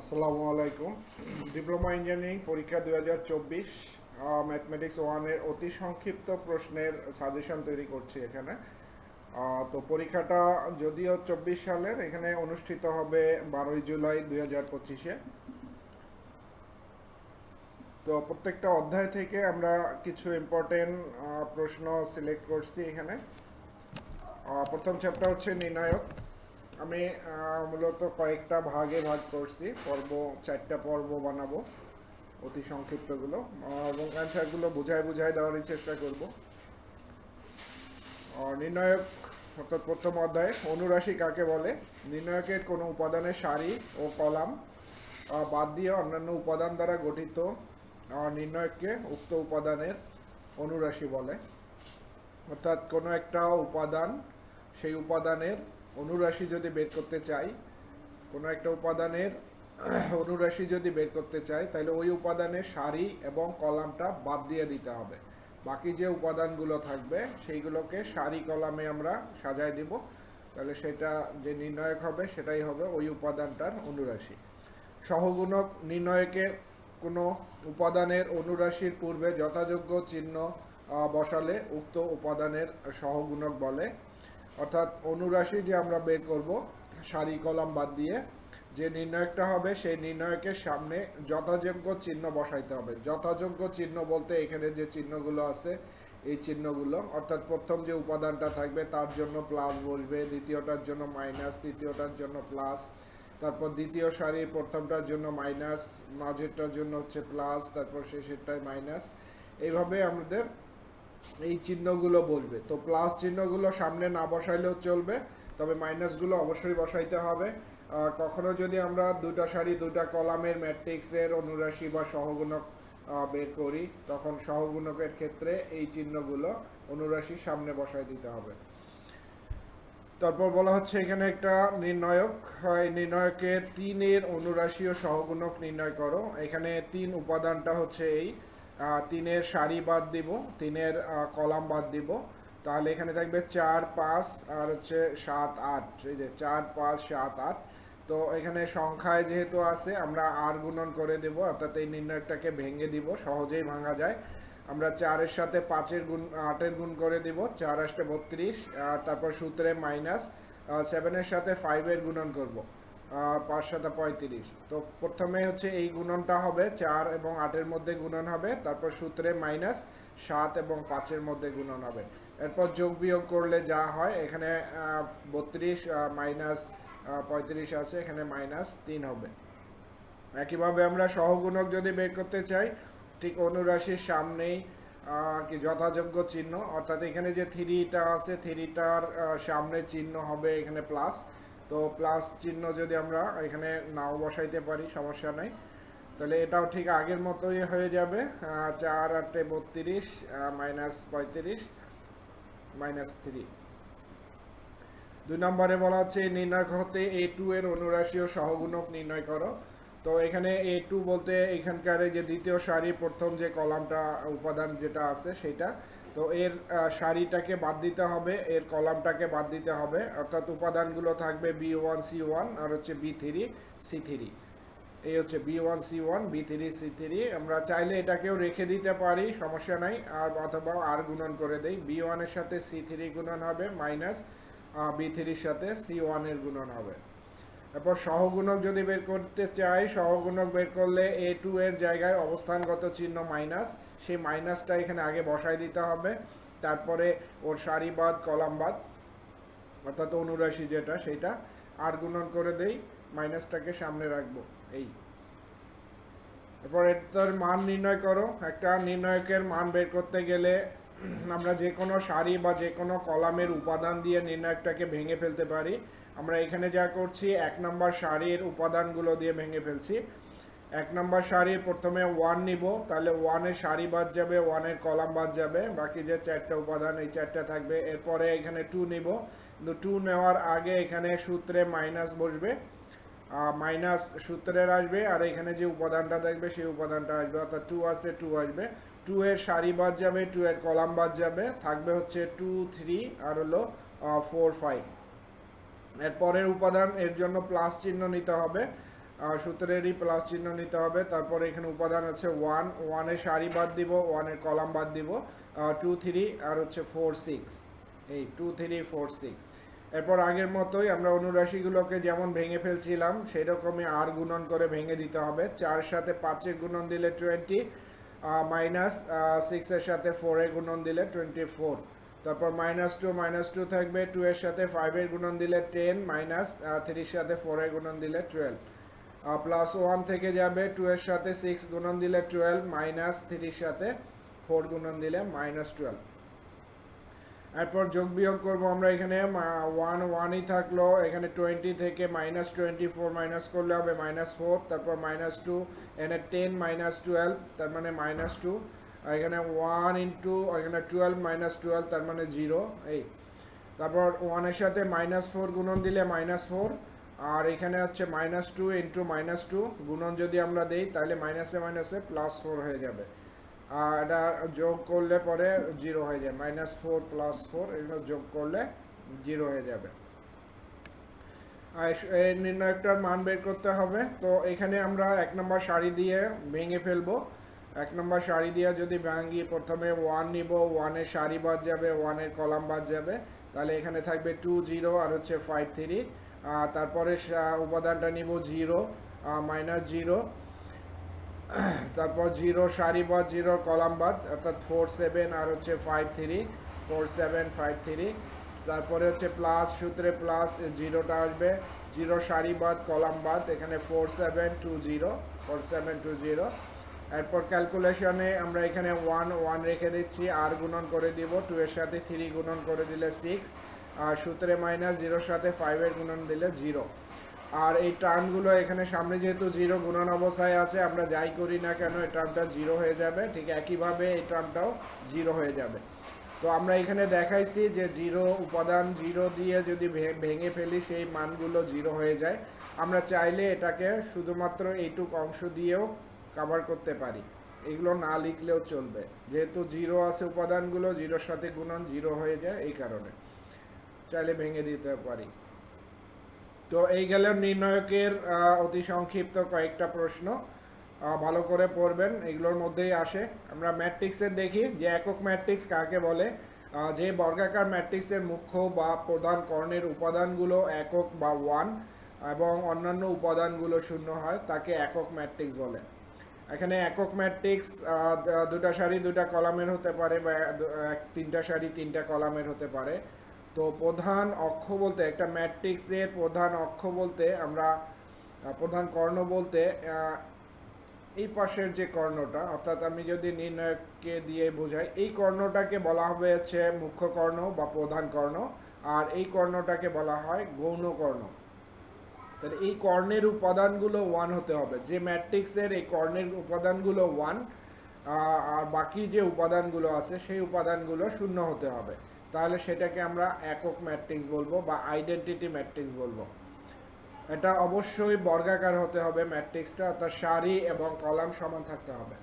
আসসালামু আলাইকুম। Diploma engineering পরীক্ষা দুই হাজার চব্বিশ ম্যাথমেটিক্স ওয়ানের অতি সংক্ষিপ্ত প্রশ্নের সাজেশন তৈরি করছি এখানে। তো পরীক্ষাটা যদিও চব্বিশ সালের, এখানে অনুষ্ঠিত হবে বারোই জুলাই দুই হাজার পঁচিশে। তো প্রত্যেকটা অধ্যায় থেকে আমরা কিছু ইম্পর্টেন্ট প্রশ্ন সিলেক্ট করছি এখানে। প্রথম চ্যাপ্টার হচ্ছে নির্ণায়ক। আমি মূলত কয়েকটা ভাগে ভাগ করছি। পর্ব, চারটা পর্ব বানাবো অতি সংক্ষিপ্তগুলো। এবং অ্যান্সারগুলো বুঝায় বুঝায় দেওয়ারই চেষ্টা করব। নির্ণায়ক, অর্থাৎ প্রথম অধ্যায়, অনুরাশি কাকে বলে? নির্ণায়কের কোনো উপাদানের সারি ও কলাম বাদ দিয়ে অন্যান্য উপাদান দ্বারা গঠিত নির্ণয়ককে উক্ত উপাদানের অনুরাশি বলে। অর্থাৎ কোনো একটা উপাদান, সেই উপাদানের অনুরাশি যদি বের করতে চাই, কোনো একটা উপাদানের অনুরাশি যদি বের করতে চাই, তাহলে ওই উপাদানের সারি এবং কলামটা বাদ দিয়ে দিতে হবে। বাকি যে উপাদানগুলো থাকবে, সেইগুলোকে সারি কলামে আমরা সাজায় দিব। তাহলে সেটা যে নির্ণায়ক হবে, সেটাই হবে ওই উপাদানটার অনুরাশি। সহগুণক নির্ণয়কের কোনো উপাদানের অনুরাশির পূর্বে যথাযোগ্য চিহ্ন বসালে উক্ত উপাদানের সহগুণক বলে অর্থাৎ অনুরাশি যে আমরা বের করব, সারি কলাম বাদ দিয়ে, যে নির্ণয়কটা হবে সেই নির্ণয়কের সামনে যথাযোগ্য চিহ্ন বসাইতে হবে। যথাযোগ্য চিহ্ন বলতে এখানে যে চিহ্নগুলো আছে, এই চিহ্নগুলো, অর্থাৎ প্রথম যে উপাদানটা থাকবে তার জন্য প্লাস বসবে, দ্বিতীয়টার জন্য মাইনাস তৃতীয়টার জন্য প্লাস তারপর দ্বিতীয় সারির প্রথমটার জন্য মাইনাস মাঝেরটার জন্য হচ্ছে প্লাস তারপর শেষেরটায় মাইনাস এইভাবে আমাদের এই চিহ্নগুলো বসবে তো প্লাস চিহ্নগুলো সামনে না বসাইলেও চলবে, তবে মাইনাসগুলো অবশ্যই বসাইতে হবে। কখনো যদি আমরা দুটা সারি, দুটা কলামের ম্যাট্রিক্সের অনুরাশি বা সহগুণক বের করি, তখন সহগুণকের ক্ষেত্রে এই চিহ্নগুলো অনুরাশির সামনে বসাই দিতে হবে। তারপর বলা হচ্ছে এখানে একটা নির্ণায়ক হয় নির্ণায়কের তিনের অনুরাশি ও সহগুণক নির্ণয় করো। এখানে তিন উপাদানটা হচ্ছে এই তিনের সারি বাদ দিব, তিনের কলাম বাদ দিব। তাহলে এখানে থাকবে চার, পাঁচ আর হচ্ছে সাত, আট। এই যে চার, পাঁচ, সাত, আট। তো এখানে সংখ্যায় যেহেতু আছে, আমরা আর গুণন করে দেব, অর্থাৎ এই নির্ণয়টাকে ভেঙে দিব, সহজেই ভাঙা যায়। আমরা চারের সাথে পাঁচের গুণ, আটের গুণ করে দিব, চার আসতে বত্রিশ তারপর সূত্রে মাইনাস সেভেনের সাথে ফাইভের গুণন করব। পাঁচ সাথে পঁয়ত্রিশ। তো প্রথমে হচ্ছে এই গুণনটা হবে চার এবং আটের মধ্যে গুণন হবে, তারপর সূত্রে মাইনাস সাত এবং পাঁচের মধ্যে গুণন হবে। এরপর যোগ বিয়োগ করলে যা হয়, এখানে বত্রিশ মাইনাস পঁয়ত্রিশ আছে, এখানে মাইনাস তিন হবে। একইভাবে আমরা সহগুণক যদি বের করতে চাই, ঠিক অনুরাশির সামনেই কি যথাযোগ্য চিহ্ন, অর্থাৎ এখানে যে থ্রিটা আছে, থ্রিটার সামনে চিহ্ন হবে এখানে প্লাস তো প্লাস চিহ্ন যদি আমরা এখানে নাও বসাইতে পারি, সমস্যা নাই। তাহলে এটাও ঠিক আগের মতোই হয়ে যাবে। চার, আটে বত্রিশ মাইনাস পঁয়ত্রিশ মাইনাস থ্রি দুই নম্বরে বলা হচ্ছে, নির্ণয় হতে এ টু এর অনুরাশি ও সহগুণক নির্ণয় করো। তো এখানে এ টু বলতে এখানকার যে দ্বিতীয় সারি প্রথম যে কলামটা, উপাদান যেটা আছে, সেটা তো এর সারিটাকে বাদ দিতে হবে, এর কলামটাকে বাদ দিতে হবে, অর্থাৎ উপাদানগুলো থাকবে বি ওয়ান সি ওয়ান আর হচ্ছে বি থ্রি সি থ্রি এই হচ্ছে B one C one B three C three আমরা চাইলে এটাকেও রেখে দিতে পারি, সমস্যা নাই। আর অথবা আর গুণন করে দেই। বি ওয়ানের সাথে সি থ্রি গুণন হবে মাইনাস বি থ্রির সাথে সি ওয়ানের গুণন হবে। তারপর সহগুণক যদি বের করতে চাই, সহগুণক বের করলে এ টু এর জায়গায় অবস্থানগত চিহ্ন মাইনাস সেই মাইনাসটা এখানে আগে বসাই দিতে হবে। তারপরে ওর সারিবাদ, কলামবাদ, অর্থাৎ অনুরাশি যেটা, সেটা আর গুণন করে দেই মাইনাসটাকে সামনে রাখব, এই। এরপর এটার মান নির্ণয় করো। একটা নির্ণয়কের মান বের করতে গেলে আমরা যে কোনো সারি বা যে কোনো কলামের উপাদান দিয়ে নির্ণয়কটাকে ভেঙে ফেলতে পারি। আমরা এখানে যা করছি, এক নম্বর শাড়ির উপাদানগুলো দিয়ে ভেঙে ফেলছি। এক নম্বর সারির প্রথমে ওয়ান নিব, তাহলে ওয়ানের সারি বাদ যাবে ওয়ানের কলাম বাদ যাবে, বাকি যে চারটা উপাদান, এই চারটা থাকবে। এরপরে এখানে টু নিব। কিন্তু টু নেওয়ার আগে এখানে সূত্রে মাইনাস বসবে। মাইনাস সূত্রের আসবে, আর এখানে যে উপাদানটা থাকবে, সেই উপাদানটা আসবে। অর্থাৎ টু আছে টু আসবে। টু এর সারি বাদ যাবে টু এর কলাম বাদ যাবে। থাকবে হচ্ছে টু থ্রি আর হলো ফোর ফাইভ এর পরের উপাদান, এর জন্য প্লাস চিহ্ন নিতে হবে। সূত্রেরই প্লাস চিহ্ন নিতে হবে। তারপর এখানে উপাদান আছে ওয়ান ওয়ানের সারি বাদ দিব ওয়ানের কলাম বাদ দিব। টু থ্রি আর হচ্ছে ফোর সিক্স এই টু থ্রি ফোর সিক্স এরপর আগের মতোই আমরা অনুরাশিগুলোকে যেমন ভেঙে ফেলছিলাম সেই রকমই আর গুণন করে ভেঙে দিতে হবে। চার সাথে পাঁচের গুণন দিলে টোয়েন্টি মাইনাস সিক্সের সাথে ফোরের গুণন দিলে টোয়েন্টি ফোর তারপর মাইনাস টু মাইনাস টু থাকবে টু এর সাথে ফাইভের গুণন দিলে টেন মাইনাস থ্রির সাথে ফোরের গুণন দিলে টুয়েলভ প্লাস ওয়ান থেকে যাবে টু এর সাথে সিক্স গুণন দিলে টুয়েলভ মাইনাস থ্রির সাথে ফোর গুণন দিলে মাইনাস টুয়েলভ এরপর যোগ বিয়োগ করব আমরা এখানে ওয়ান ওয়ানই থাকল, এখানে টোয়েন্টি থেকে মাইনাস টোয়েন্টি ফোর মাইনাস করলে হবে মাইনাস ফোর তারপর মাইনাস টু এখানে টেন মাইনাস টুয়েলভ তার মানে মাইনাস টু এখানে ওয়ান ইন্টু এখানে টুয়েলভ মাইনাস টুয়েলভ তার মানে জিরো এই। তারপর ওয়ানের সাথে মাইনাস ফোর গুণন দিলে মাইনাস ফোর আর এখানে হচ্ছে minus two into minus two গুণন যদি আমরা দেই, তাহলে মাইনাসে মাইনাসে প্লাস ফোর হয়ে যাবে। আর এটা যোগ করলে পরে জিরো হয়ে যায় মাইনাস ফোর প্লাস ফোর এগুলো যোগ করলে জিরো হয়ে যাবে। নির্ণয়কটার মান বের করতে হবে, তো এখানে আমরা এক নম্বর সারি দিয়ে ভেঙে ফেলব। এক নম্বর সারি দিয়ে যদি ভাঙি প্রথমে ওয়ান নিব ওয়ানের সারি বাদ যাবে ওয়ানের কলাম বাদ যাবে, তাহলে এখানে থাকবে টু জিরো আর হচ্ছে ফাইভ থ্রি তারপরে উপাদানটা নিব জিরো মাইনাস জিরো তারপর জিরো সারি বাদ জিরো কলাম বাদ, অর্থাৎ ফোর সেভেন আর হচ্ছে five three four seven five three তারপরে হচ্ছে প্লাস সূত্রে প্লাস জিরোটা আসবে। জিরো সারি বাদ, কলাম বাদ, এখানে four seven two zero four seven two zero এরপর ক্যালকুলেশনে আমরা এখানে ওয়ান ওয়ান রেখে দিচ্ছি আর গুণন করে দিব টু এর সাথে থ্রি গুণন করে দিলে সিক্স আর সূত্রে মাইনাস জিরোর সাথে ফাইভের গুণন দিলে জিরো আর এই টার্মগুলো এখানে সামনে যেহেতু জিরো গুণন অবস্থায় আছে, আমরা যাই করি না কেন, এই টার্মটা জিরো হয়ে যাবে, ঠিক একইভাবে এই টার্মটাও জিরো হয়ে যাবে। তো আমরা এখানে দেখাইছি যে জিরো উপাদান জিরো দিয়ে যদি ভেঙে ফেলি, সেই মানগুলো জিরো হয়ে যায়। আমরা চাইলে এটাকে শুধুমাত্র এইটুক অংশ দিয়েও কভার করতে পারি। এগুলো না লিখলেও চলবে। যেহেতু জিরো আছে উপাদানগুলো জিরোর সাথে গুণন জিরো হয়ে যায় এই কারণে। চাইলে ভেঙে দিতে পারি। তো এই গেল নির্ণায়কের অতি সংক্ষিপ্ত কয়েকটা প্রশ্ন। ভালো করে পড়বেন, এগুলোর মধ্যেই আসে। আমরা ম্যাট্রিক্সের দেখি, যে একক ম্যাট্রিক্স কাকে বলে? যে বর্গাকার ম্যাট্রিক্সের মুখ্য বা প্রধান কর্ণের উপাদানগুলো একক বা ওয়ান এবং অন্যান্য উপাদানগুলো শূন্য হয়, তাকে একক ম্যাট্রিক্স বলে। এখানে একক ম্যাট্রিক্স দুটা সারি, দুটা কলামের হতে পারে বা তিনটা সারি, তিনটা কলামের হতে পারে। তো প্রধান অক্ষ বলতে, একটা ম্যাট্রিক্সের প্রধান অক্ষ বলতে আমরা প্রধান কর্ণ বলতে এই পাশের যে কর্ণটা, অর্থাৎ আমি যদি নির্ণয়কে দিয়ে বোঝাই, এই কর্ণটাকে বলা হবে হচ্ছে মুখ্য কর্ণ বা প্রধান কর্ণ, আর এই কর্ণটাকে বলা হয় গৌণ কর্ণ। তাহলে এই কর্ণের উপাদানগুলো ওয়ান হতে হবে। যে ম্যাট্রিক্সের এই কর্ণের উপাদানগুলো ওয়ান আর বাকি যে উপাদানগুলো আছে, সেই উপাদানগুলো শূন্য হতে হবে। তাহলে সেটাকে আমরা একক ম্যাট্রিক্স বলব বা আইডেন্টিটি ম্যাট্রিক্স বলব। এটা অবশ্যই বর্গাকার হতে হবে ম্যাট্রিক্সটা, অর্থাৎ সারি এবং কলাম সমান থাকতে হবে।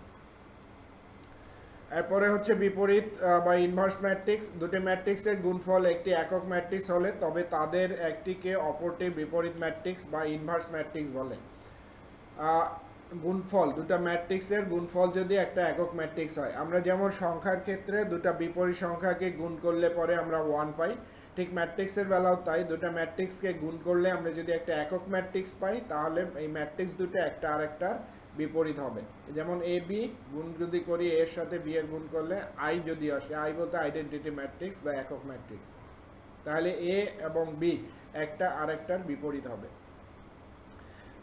এরপরে হচ্ছে বিপরীত বা ইনভার্স ম্যাট্রিক্স দুটি ম্যাট্রিক্সের গুণফল একটি একক ম্যাট্রিক্স হলে তবে তাদের একটিকে অপরটির বিপরীত ম্যাট্রিক্স বা ইনভার্স ম্যাট্রিক্স বলে। গুণফল, দুটা ম্যাট্রিক্সের গুণফল যদি একটা একক ম্যাট্রিক্স হয়। আমরা যেমন সংখ্যার ক্ষেত্রে দুটা বিপরীত সংখ্যাকে গুণ করলে পরে আমরা ওয়ান পাই, ঠিক ম্যাট্রিক্সের বেলাও তাই। দুটা ম্যাট্রিক্সকে গুণ করলে আমরা যদি একটা একক ম্যাট্রিক্স পাই, তাহলে এই ম্যাট্রিক্স দুটো একটা আরেকটার বিপরীত হবে। যেমন এ বি গুণ যদি করি এর সাথে বি এর গুণ করলে আই যদি আসে আই বলতে আইডেন্টিটি ম্যাট্রিক্স বা একক ম্যাট্রিক্স তাহলে এ এবং বি একটা আরেকটার বিপরীত হবে।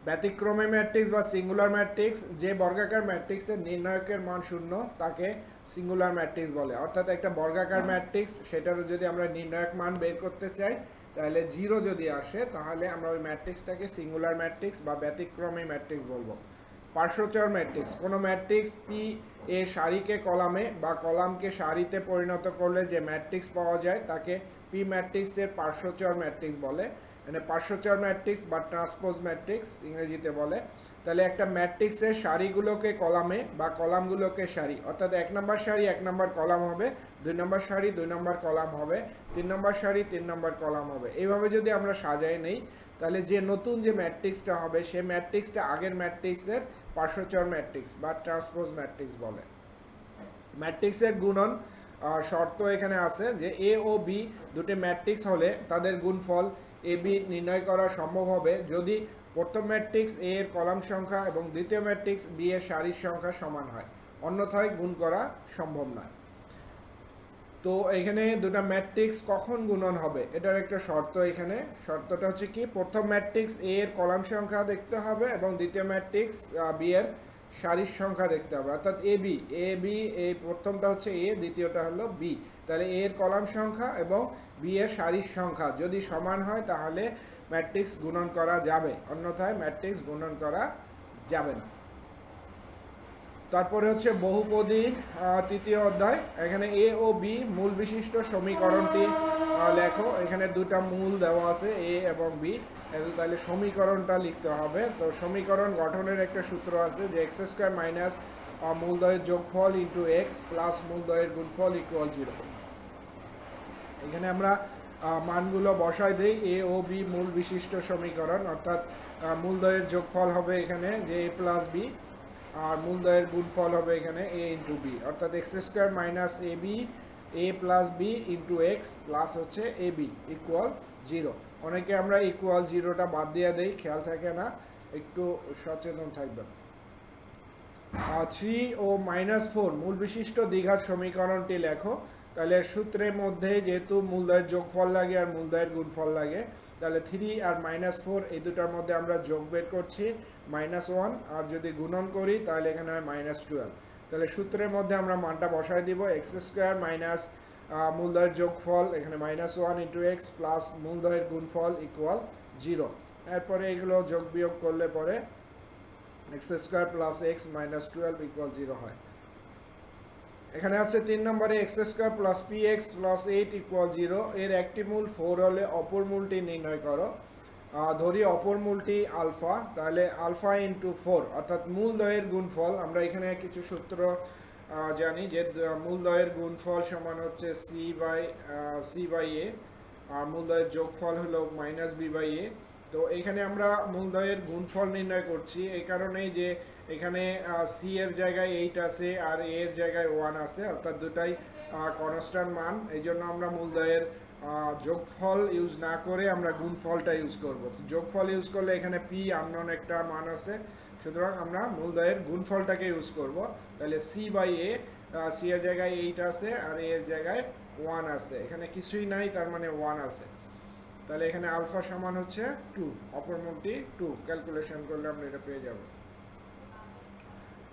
ব্যতিক্রমী ম্যাট্রিক্স বা সিঙ্গুলার ম্যাট্রিক্স যে বর্গাকার ম্যাট্রিক্সের নির্ণায়কের মান শূন্য তাকে সিঙ্গুলার ম্যাট্রিক্স বলে। অর্থাৎ একটা বর্গাকার ম্যাট্রিক্স সেটারও যদি আমরা নির্ণায়ক মান বের করতে চাই তাহলে জিরো যদি আসে তাহলে আমরা ওই ম্যাট্রিক্সটাকে সিঙ্গুলার ম্যাট্রিক্স বা ব্যতিক্রমী ম্যাট্রিক্স বলব। পার্শ্বচর ম্যাট্রিক্স কোনো ম্যাট্রিক্স পি এ সারিকে কলামে বা কলামকে সারিতে পরিণত করলে যে ম্যাট্রিক্স পাওয়া যায়, তাকে পি ম্যাট্রিক্সের পার্শ্বচর ম্যাট্রিক্স বলে। মানে পার্শ্বচর ম্যাট্রিক্স বা ট্রান্সপোজ ম্যাট্রিক্স ইংরেজিতে বলে। তাহলে একটা ম্যাট্রিক্সের সারিগুলোকে কলামে বা কলামগুলোকে সারি। অর্থাৎ এক নম্বর সারি, এক নম্বর কলাম হবে, দুই নম্বর সারি, দুই নম্বর কলাম হবে, তিন নম্বর সারি, তিন নম্বর কলাম হবে। এইভাবে যদি আমরা সাজাই নেই, তাহলে যে নতুন যে ম্যাট্রিক্সটা হবে সেই ম্যাট্রিক্সটা আগের ম্যাট্রিক্সের পার্শ্বচর ম্যাট্রিক্স বা ট্রান্সপোজ ম্যাট্রিক্স বলে। ম্যাট্রিক্সের গুণন শর্ত এখানে আছে যে এ ও বি দুটি ম্যাট্রিক্স হলে তাদের গুণফল এ বি নির্ণয় করা সম্ভব হবে যদি প্রথম ম্যাট্রিক্স এ এর কলাম সংখ্যা এবং দ্বিতীয় ম্যাট্রিক্স বি এর সারির সংখ্যা সমান হয়। অন্যথায় গুণ করা সম্ভব নয়। তো এখানে দুটো ম্যাট্রিক্স কখন গুণন হবে? এটার একটা শর্ত এখানে। শর্তটা হচ্ছে কি? প্রথম ম্যাট্রিক্স এ এর কলাম সংখ্যা দেখতে হবে এবং দ্বিতীয় ম্যাট্রিক্স বি এর সারির সংখ্যা দেখতে হবে। অর্থাৎ এ বি এ বি এই প্রথমটা হচ্ছে এ দ্বিতীয়টা হলো বি তাহলে এ এর কলাম সংখ্যা এবং বি এর সারির সংখ্যা। যদি সমান হয়, তাহলে ম্যাট্রিক্স গুণন করা যাবে। অন্যথায় ম্যাট্রিক্স গুণন করা যাবে না। তারপরে হচ্ছে বহুপদী তৃতীয় অধ্যায়। এখানে এ ও বি মূল বিশিষ্ট সমীকরণটি লেখো। এখানে দুটা মূল দেওয়া আছে, এ এবং বি। তাহলে সমীকরণটা লিখতে হবে। তো সমীকরণ গঠনের একটা সূত্র আছে যে এক্স স্কোয়ার মাইনাস মূলদয়ের যোগফল ইন্টু এক্স প্লাস মূলদয়ের গুণফল ইকুয়াল জিরো। এখানে আমরা মানগুলো বসাই দেই। এ ও বি মূল বিশিষ্ট সমীকরণ, অর্থাৎ মূলদয়ের যোগফল হবে এখানে যে এ প্লাস বি। আর মূল মূলদয়ের গুণফল হবে এখানে এ ইন্টু বি অর্থাৎ X square minus A B A plus B into X plus হচ্ছে এ বি ইকুয়াল জিরো অনেকে আমরা ইকুয়াল জিরোটা বাদ দিয়ে দেই, খেয়াল থাকে না, একটু সচেতন থাকবেন। থ্রি ও মাইনাস ফোর মূল বিশিষ্ট দীঘার সমীকরণটি লেখো। তাহলে সূত্রের মধ্যে যেহেতু মূলদয়ের যোগফল লাগে আর মূলদয়ের গুণফল লাগে তাহলে থ্রি আর মাইনাস ফোর এই দুটার মধ্যে আমরা যোগ বের করছি মাইনাস ওয়ান আর যদি গুণন করি, তাহলে এখানে হয় মাইনাস টুয়েলভ তাহলে সূত্রের মধ্যে আমরা মানটা বসাই দিব এক্স স্কোয়ার মাইনাস মূলদয়ের যোগফল, এখানে minus one into X plus মূলদয়ের গুণফল ইকুয়াল জিরো এরপরে এগুলো যোগ বিয়োগ করলে পরে X square plus X minus twelve equal zero হয়। এখানে আছে তিন নম্বরে X square plus P X plus eight equal zero এর একটি মূল ফোর হলে অপর মূলটি নির্ণয় করো। ধরি অপর মূলটি আলফা, তাহলে আলফা ইন্টু ফোর অর্থাৎ মূল দয়ের গুণফল। আমরা এখানে কিছু সূত্র জানি যে মূল দয়ের গুণফল সমান হচ্ছে C by C by A আর মূল দয়ের যোগফল হলো মাইনাস বি বাই এ তো এখানে আমরা মূলদয়ের গুণফল নির্ণয় করছি। এই কারণেই যে এখানে সি এর জায়গায় এইট আছে আর এ এর জায়গায় ওয়ান আছে, অর্থাৎ দুটাই কনস্ট্যান্ট মান। এই জন্য আমরা মূলদয়ের যোগফল ইউজ না করে আমরা গুণফলটা ইউজ করব। যোগফল ইউজ করলে এখানে পি আননোন একটা মান আছে। সুতরাং আমরা মূলদয়ের গুণফলটাকে ইউজ করব। তাহলে সি বাই এ সি এর জায়গায় এইট আছে আর এ এর জায়গায় ওয়ান আছে। এখানে কিছুই নাই, তার মানে ওয়ান আছে। তাহলে এখানে আলফা সমান হচ্ছে টু অপর মূলটি টু ক্যালকুলেশন করলে আমরা এটা পেয়ে যাব।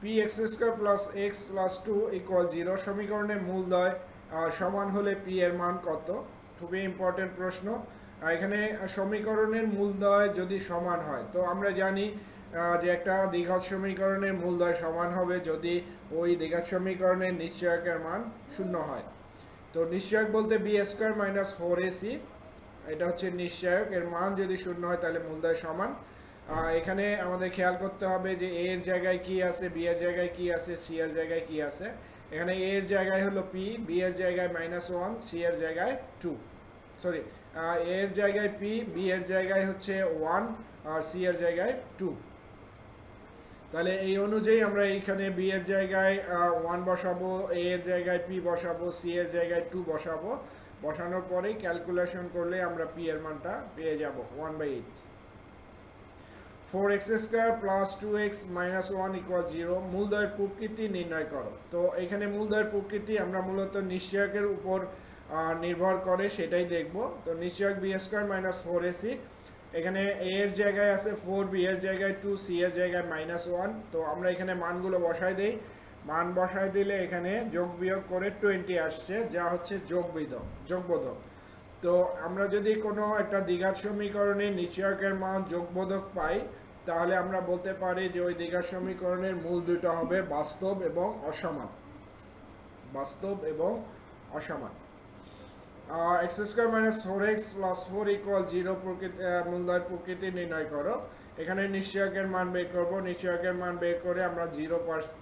P X square plus X plus two equal zero সমীকরণের মূলদয় সমান হলে পি এর মান কত? খুবই ইম্পর্টেন্ট প্রশ্ন। এখানে সমীকরণের মূলদয় যদি সমান হয়, তো আমরা জানি যে একটা দ্বিঘাত সমীকরণের মূলদয় সমান হবে যদি ওই দ্বিঘাত সমীকরণের নিশ্চয়কের মান শূন্য হয়। তো নিশ্চয়ক বলতে B square minus four AC এটা হচ্ছে নিশ্চয়ক এর মান যদি শূন্য হয় তাহলে মূলদয় সমান এখানে আমাদের খেয়াল করতে হবে যে এর জায়গায় কি আছে বি এর জায়গায় কি আছে সি এর জায়গায় কি আছে এখানে এ এর জায়গায় হলো পি বি এর জায়গায় মাইনাস ওয়ান সি এর জায়গায় টু সরি এ এর জায়গায় পি বি এর জায়গায় হচ্ছে ওয়ান আর সি এর জায়গায় টু তাহলে এই অনুযায়ী আমরা এইখানে বি এর জায়গায় ওয়ান বসাবো এ এর জায়গায় পি বসাবো সি এর জায়গায় টু বসাবো বসানোর পরেই ক্যালকুলেশন করলে আমরা পি এর মানটা পেয়ে যাব one by eight four X square plus two X minus one equal zero মূলদয়ের প্রকৃতি নির্ণয় করো। তো এখানে মূলদয়ের প্রকৃতি আমরা মূলত নিশ্চয়কের উপর নির্ভর করে, সেটাই দেখব। তো নিশ্চয়ক B square minus four AC এখানে এ এর জায়গায় আছে ফোর বি এর জায়গায় টু সি এর জায়গায় মাইনাস ওয়ান তো আমরা এখানে মানগুলো বসাই দেই। মান বসাই দিলে এখানে যোগ বিয়োগ করে টোয়েন্টি আসছে যা হচ্ছে যোগবিধ যোগবোধক। তো আমরা যদি কোনো একটা দ্বিঘাত সমীকরণে নিশ্চয়কের মান যোগবোধক পাই তাহলে আমরা বলতে পারি যে ওই দ্বিঘাত সমীকরণের মূল দুটো হবে বাস্তব এবং অসমান। বাস্তব এবং অসমান। X square minus four X plus four equal zero প্রকৃতি আহ, প্রকৃতি নির্ণয় করো। এখানে নিশ্চয়কের মান বের করব। নিশ্চয়কের মান বের করে আমরা জিরো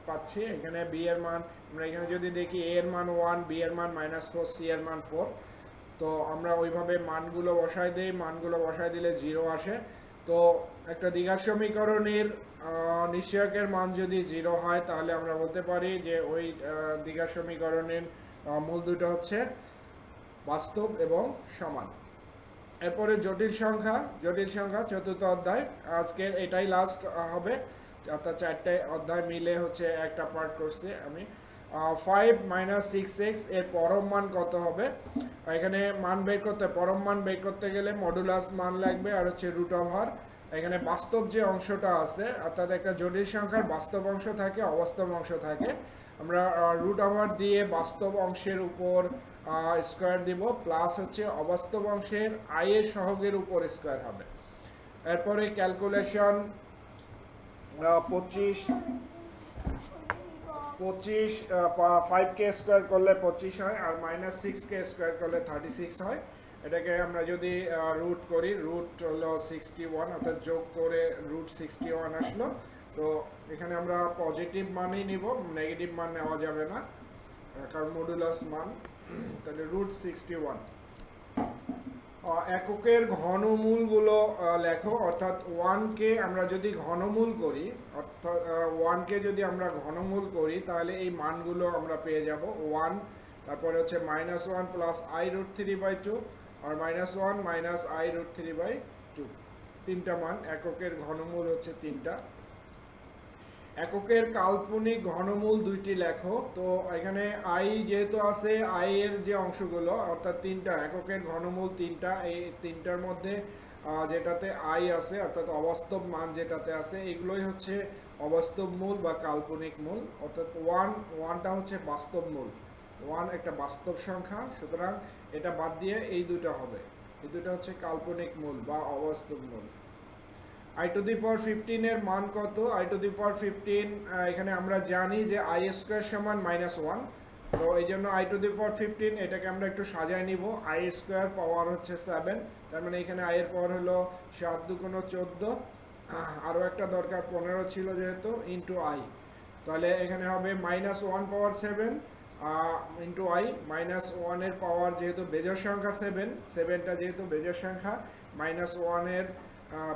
পাচ্ছি। এখানে বি এর মান, আমরা এখানে যদি দেখি এ এর মান ওয়ান বি এর মান মাইনাস ফোর সি এর মান ফোর তো আমরা ওইভাবে মানগুলো বসাই দিই। মানগুলো বসাই দিলে জিরো আসে। তো একটা দ্বিঘাত সমীকরণের নিশ্চয়কের মান যদি জিরো হয়, তাহলে আমরা বলতে পারি যে ওই দ্বিঘাত সমীকরণের মূল দুটো হচ্ছে বাস্তব এবং সমান। এরপরে জটিল সংখ্যা জটিল সংখ্যা চতুর্থ অধ্যায়। আজকের এটাই লাস্ট হবে। অর্থাৎ চারটে অধ্যায় মিলে হচ্ছে একটা পার্ট করছি আমি। ফাইভ মাইনাস সিক্স এক্সের পরম মান কত হবে? এখানে মান বের করতে, পরম মান বের করতে গেলে মডুলাস মান লাগবে আর হচ্ছে রুট ওভার এখানে বাস্তব যে অংশটা আছে, অর্থাৎ একটা জটিল সংখ্যার বাস্তব অংশ থাকে, অবাস্তব অংশ থাকে। আমরা রুট ওভার দিয়ে বাস্তব অংশের উপর স্কোয়ার দিব প্লাস হচ্ছে অবাস্তব অংশের আয়ের সহগের উপর স্কোয়ার হবে। এরপরে ক্যালকুলেশন পঁচিশ পঁচিশ ফাইভ কে স্কোয়ার করলে পঁচিশ হয়, আর মাইনাস সিক্স কে স্কোয়ার করলে থার্টি সিক্স হয়। এটাকে আমরা যদি রুট করি রুট হলো সিক্সটি ওয়ান অর্থাৎ যোগ করে রুট সিক্সটি ওয়ান আসলো তো এখানে আমরা পজিটিভ মানই নিব নেগেটিভ মান নেওয়া যাবে না কারণ মডুলাস মান, তাহলে রুট সিক্সটি ওয়ান এককের ঘনমূলগুলো লেখো, অর্থাৎ ওয়ানকে আমরা যদি ঘনমূল করি, অর্থাৎ ওয়ানকে যদি আমরা ঘনমূল করি, তাহলে এই মানগুলো আমরা পেয়ে যাব ওয়ান তারপরে হচ্ছে minus one plus I root three by two R minus one minus I root three by two তিনটা মান, এককের ঘনমূল হচ্ছে তিনটা। এককের কাল্পনিক ঘনমূল দুইটি লেখো তো এখানে আই যেহেতু আছে আই এর যে অংশগুলো, অর্থাৎ তিনটা, এককের ঘনমূল তিনটা, এই তিনটার মধ্যে যেটাতে আই আছে, অর্থাৎ অবাস্তব মান যেটাতে আছে, এগুলোই হচ্ছে অবাস্তব মূল বা কাল্পনিক মূল, অর্থাৎ ওয়ান ওয়ানটা হচ্ছে বাস্তব মূল। ওয়ান একটা বাস্তব সংখ্যা, সুতরাং এটা বাদ দিয়ে এই দুটো হবে। এই দুটো হচ্ছে কাল্পনিক মূল বা অবাস্তব মূল। I to the power fifteen এর মান কত? I to the power fifteen এখানে আমরা জানি যে আই স্কোয়ার সমান মাইনাস ওয়ান তো এই জন্য I to the power fifteen এটাকে আমরা একটু সাজায় নিব। আই স্কোয়ার পাওয়ার হচ্ছে সেভেন তার মানে এখানে আই এর পাওয়ার হলো সাত দুগুণ চোদ্দ। আরও একটা দরকার, পনেরো ছিল যেহেতু ইন্টু আই তাহলে এখানে হবে minus one power seven into I minus ওয়ানের পাওয়ার যেহেতু বেজর সংখ্যা সেভেন সেভেনটা যেহেতু বেজর সংখ্যা মাইনাস ওয়ানের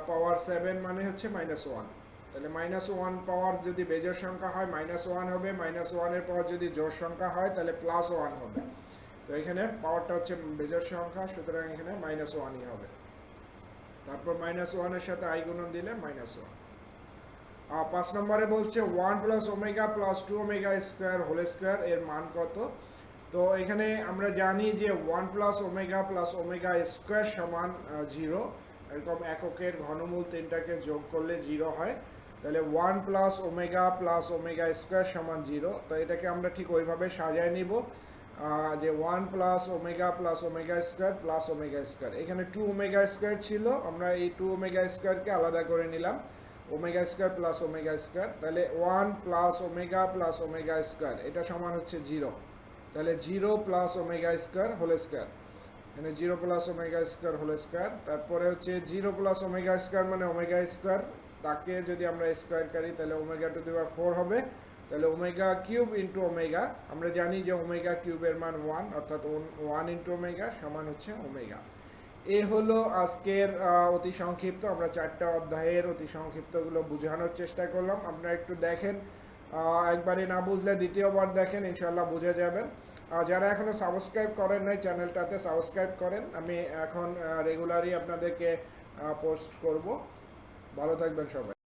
পাওয়ার সেভেন মানে হচ্ছে মাইনাস ওয়ান তাহলে মাইনাস ওয়ান পাওয়ার যদি বেজোর সংখ্যা হয় মাইনাস ওয়ান হবে মাইনাস ওয়ানের পাওয়ার যদি জোর সংখ্যা হয়, তাহলে প্লাস ওয়ান হবে। তো এখানে পাওয়ারটা হচ্ছে বেজোর সংখ্যা, সুতরাং এখানে মাইনাস ওয়ানই হবে। তারপর মাইনাস ওয়ানের সাথে আই গুণন দিলে মাইনাস ওয়ান পাঁচ নম্বরে বলছে one plus omega plus two omega square whole square এর মান কত? তো এখানে আমরা জানি যে one plus omega plus omega square সমান জিরো এরকম এককের ঘনমূল তিনটাকে যোগ করলে জিরো হয়, তাহলে one plus omega plus omega square সমান জিরো। তো এটাকে আমরা ঠিক ওইভাবে সাজায় নিব যে one plus omega plus omega square plus omega square এখানে টু ওমেগা স্কোয়ার ছিল, আমরা এই টু ওমেগা স্কোয়ারকে আলাদা করে নিলাম omega square plus omega square তাহলে one plus omega plus omega square এটা সমান হচ্ছে জিরো। তাহলে zero plus omega square whole square এখানে zero plus omega square whole square. তারপরে হচ্ছে জিরো প্লাস ওমেগা স্কোয়ার মানে ওমেগা স্কোয়ার। তাকে যদি আমরা স্কোয়ার করি, তাহলে ওমেগা টু দি ফোর হবে। তাহলে ওমেগা কিউব ইন্টু ওমেগা। আমরা জানি যে ওমেগা কিউবের মান ওয়ান, অর্থাৎ ওয়ান ইন্টু ওমেগা সমান হচ্ছে ওমেগা। এ হলো আজকের অতি সংক্ষিপ্ত। আমরা চারটা অধ্যায়ের অতি সংক্ষিপ্তগুলো বোঝানোর চেষ্টা করলাম। আপনারা একটু দেখেন। একবারে না বুঝলে দ্বিতীয়বার দেখেন ইনশাল্লাহ বুঝে যাবেন যারা এখনও সাবস্ক্রাইব করেন নাই চ্যানেলটাতে সাবস্ক্রাইব করেন, আমি এখন রেগুলারই আপনাদেরকে পোস্ট করব। ভালো থাকবেন সবাই।